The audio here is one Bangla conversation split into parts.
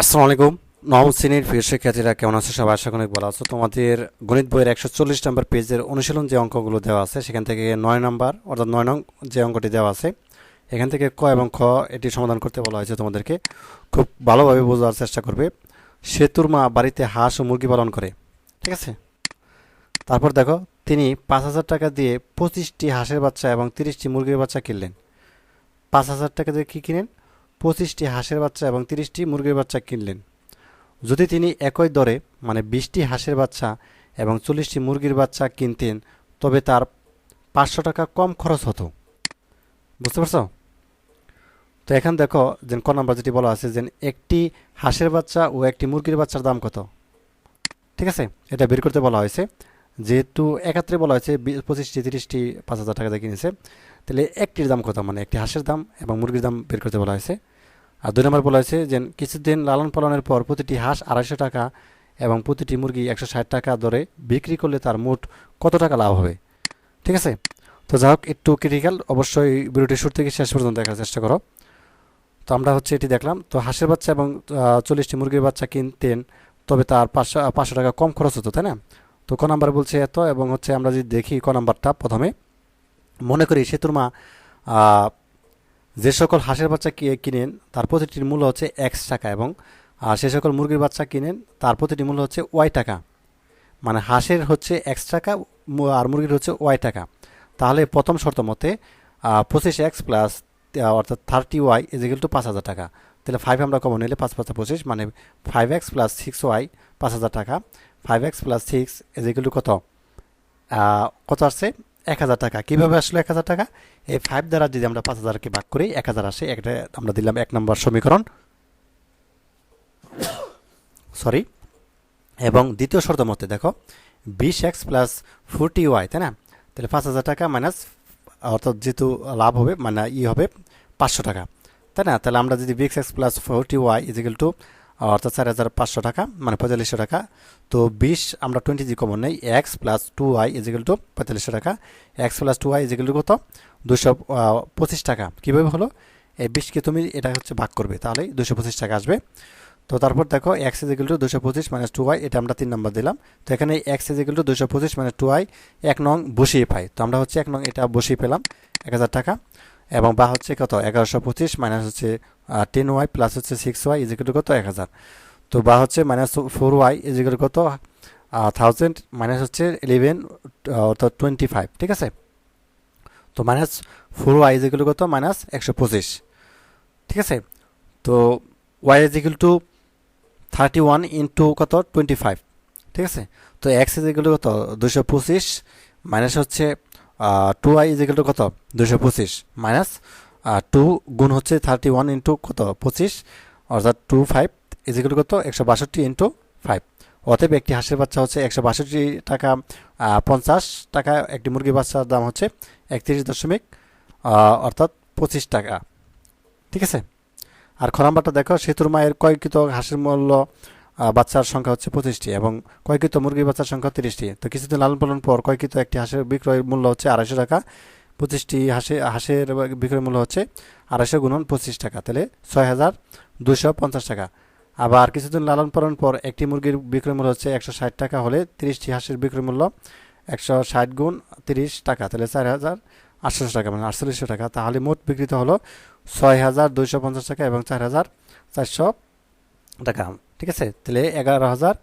আসসালামু আলাইকুম। নবম শ্রেণির প্রিয় শিক্ষার্থীরা, কেমন আছো? সবাই আশা অনেক ভালো আছো। তোমাদের গণিত বইয়ের একশো চল্লিশ নম্বর পেজের অনুশীলন যে অঙ্কগুলো দেওয়া আছে, সেখান থেকে নয় নম্বর, অর্থাৎ নয় নং যে অঙ্কটি দেওয়া আছে, এখান থেকে ক এবং খ এটি সমাধান করতে বলা হয়েছে তোমাদেরকে। খুব ভালোভাবে বোঝার চেষ্টা করবে। সেতুর মা বাড়িতে হাঁস ও মুরগি পালন করে, ঠিক আছে? তারপর দেখো, তিনি পাঁচ হাজার টাকা দিয়ে পঁচিশটি হাঁসের বাচ্চা এবং তিরিশটি মুরগির বাচ্চা কিনলেন। পাঁচ হাজার টাকা দিয়ে কী কিনেন? পঁচিশটি হাঁসের বাচ্চা এবং তিরিশটি মুরগির বাচ্চা কিনলেন। যদি তিনি একই দরে মানে বিশটি হাঁসের বাচ্চা এবং চল্লিশটি মুরগির বাচ্চা কিনতেন, তবে তার পাঁচশো টাকা কম খরচ হতো। বুঝতে পারছ? তো এখন দেখো যে ক নাম্বার যেটি বলা আছে যে একটি হাঁসের বাচ্চা ও একটি মুরগির বাচ্চার দাম কত? ঠিক আছে? এটা বের করতে বলা হয়েছে। যেহেতু একাত্রে বলা হয়েছে পঁচিশটি, তিরিশটি, পাঁচ হাজার টাকা দিয়ে কিনেছে, তাহলে একটির দাম কত? মানে একটি হাঁসের দাম এবং মুরগির দাম বের করতে বলা হয়েছে। আর দুই নম্বর বলা হয়েছে যে কিছুদিন লালন পালনের পর প্রতিটি হাঁস আড়াইশো টাকা এবং প্রতিটি মুরগি একশো ষাট টাকা দরে বিক্রি করলে তার মোট কত টাকা লাভ হবে? ঠিক আছে? তো যাই হোক, একটু ক্রিটিক্যাল অবশ্যই ভিডিওটি শুরু থেকে শেষ পর্যন্ত দেখার চেষ্টা করো। তো আমরা হচ্ছে এটি দেখলাম, তো হাঁসের বাচ্চা এবং চল্লিশটি মুরগির বাচ্চা কিনতেন, তবে তার পাঁচশো পাঁচশো টাকা কম খরচ হতো, তাই না? তো ক নাম্বার বলছে এত এবং হচ্ছে আমরা যদি দেখি ক নাম্বারটা প্রথমে, মনে করি সেতুর মা যে সকল হাঁসের বাচ্চা কিনেন, তার প্রতিটির মূল্য হচ্ছে এক্স টাকা এবং সে সকল মুরগির বাচ্চা কিনেন, তার প্রতিটি মূল্য হচ্ছে ওয়াই টাকা। মানে হাঁসের হচ্ছে এক্স টাকা আর মুরগির হচ্ছে ওয়াই টাকা। তাহলে প্রথম শর্ত মতে পঁচিশ এক্স প্লাস অর্থাৎ thirty y is equal to পাঁচ হাজার টাকা। তাহলে ফাইভ আমরা কমন নিলে পাঁচ পাঁচটা পঁচিশ মানে five x plus six y পাঁচ হাজার টাকা। Five x plus six two কত? কত আসছে? এক হাজার টাকা। কীভাবে আসলো এক হাজার টাকা? এই ফাইভ দ্বারা যদি আমরা পাঁচ হাজারকে ভাগ করি, এক হাজার আসে। একটা আমরা দিলাম এক নম্বর সমীকরণ। সরি এবং দ্বিতীয় শর্ত মতে, দেখো, বিশ এক্স প্লাস ফোরটি ওয়াই তাই না? তাহলে পাঁচ হাজার টাকা মাইনাস অর্থাৎ যেহেতু লাভ হবে মানে ই হবে পাঁচশো টাকা। তাই না? তাহলে আমরা যদি বিক্স x plus forty y is equal to অর্থাৎ চার হাজার পাঁচশো টাকা মানে পঁয়তাল্লিশশো টাকা। তো বিশ আমরা টোয়েন্টি জি কমন নেই x plus two y is equal to পঁয়তাল্লিশশো টাকা। X plus two y is equal to কত? দুশো পঁচিশ টাকা। কীভাবে হলো? এই বিশকে তুমি এটা হচ্ছে ভাগ করবে, তাহলে দুশো পঁচিশ টাকা আসবে। তো তারপর দেখো এক্স ইজিক্যাল টু দুশো পঁচিশ মাইনাস টু ওয়াই এটা আমরা তিন নম্বর দিলাম। তো এখানে এক্স ইজিক্যাল টু দুশো পঁচিশ মাইনাস টু ওয়াই এক নং বসিয়ে পাই। তো আমরা হচ্ছে এক নং এটা বসিয়ে পেলাম, এক হাজার টাকা। এবং বা হচ্ছে কত? এগারোশো পঁচিশ মাইনাস হচ্ছে টেন ওয়াই প্লাস হচ্ছে six y is equal to কত? এক হাজার। তো বা হচ্ছে minus four y is equal কত? থাউজেন্ড মাইনাস হচ্ছে ইলেভেন অর্থাৎ টোয়েন্টি ফাইভ ঠিক আছে? তো minus four y is equal কত? মাইনাস একশো পঁচিশ, ঠিক আছে? তো y is equal to thirty one into কত? টোয়েন্টি ফাইভ ঠিক আছে? তো এক্স ইজিক্যাল কত? দুশো পঁচিশ মাইনাস হচ্ছে টু ওয়াই ইজিক্যাল টু কত? দুশো পঁচিশ মাইনাস টু গুণ হচ্ছে থার্টি ওয়ান ইন্টু কত? পঁচিশ। অর্থাৎ টু ফাইভ ইজিক্যাল কত? একশো বাষট্টি ইন্টু ফাইভ অতএব একটি হাঁসের বাচ্চা হচ্ছে একশো বাষট্টি টাকা পঞ্চাশ টাকা। একটি মুরগির বাচ্চার দাম হচ্ছে একত্রিশ দশমিক অর্থাৎ পঁচিশ টাকা। ঠিক আছে? আর খ নাম্বারটা দেখো, সেতুর মায়ের কয়কৃত হাঁসের মূল্য বাচ্চার সংখ্যা হচ্ছে পঁচিশটি এবং কয়কৃত মুরগির বাচ্চার সংখ্যা তিরিশটি। তো কিছুদিন লালন পালন পর কয়কৃত একটি হাঁসের বিক্রয় মূল্য হচ্ছে আড়াইশো টাকা। পঁচিশটি হাঁসে, হাঁসের বিক্রয় মূল্য হচ্ছে আড়াইশো গুণন পঁচিশ টাকা, তাহলে ছয় হাজার দুশো পঞ্চাশ টাকা। আবার কিছুদিন লালন পালন পর একটি মুরগির বিক্রয় মূল্য হচ্ছে একশো ষাট টাকা, হলে তিরিশটি হাঁসের বিক্রয় মূল্য একশো ষাট গুণ তিরিশ টাকা, তাহলে চার হাজার আটশোশো টাকা মানে আটচল্লিশশো টাকা। তাহলে মোট বিক্রিত হলো ছয় হাজার দুইশো পঞ্চাশ টাকা এবং চার হাজার চারশো টাকা, ঠিক আছে? তাহলে এগারো হাজার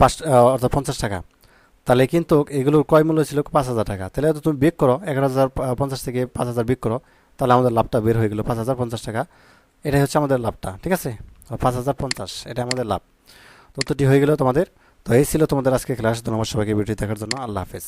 পাঁচ অর্থাৎ পঞ্চাশ টাকা। তাহলে কিন্তু এগুলোর ক্রয় মূল্য ছিল পাঁচ হাজার টাকা। তাহলে হয়তো তুমি বিক করো, এগারো হাজার পঞ্চাশ থেকে পাঁচ হাজার বিক করো, তাহলে আমাদের লাভটা বের হয়ে গেলো পাঁচ হাজার পঞ্চাশ টাকা। এটাই হচ্ছে আমাদের লাভটা, ঠিক আছে? পাঁচ হাজার পঞ্চাশ, এটা আমাদের লাভ। তথ্যটি হয়ে গেল তোমাদের। তো এই ছিল তোমাদের আজকে ক্লাস। ধন্যবাদ সবাইকে ভিডিও দেখার জন্য। আল্লাহ হাফেজ।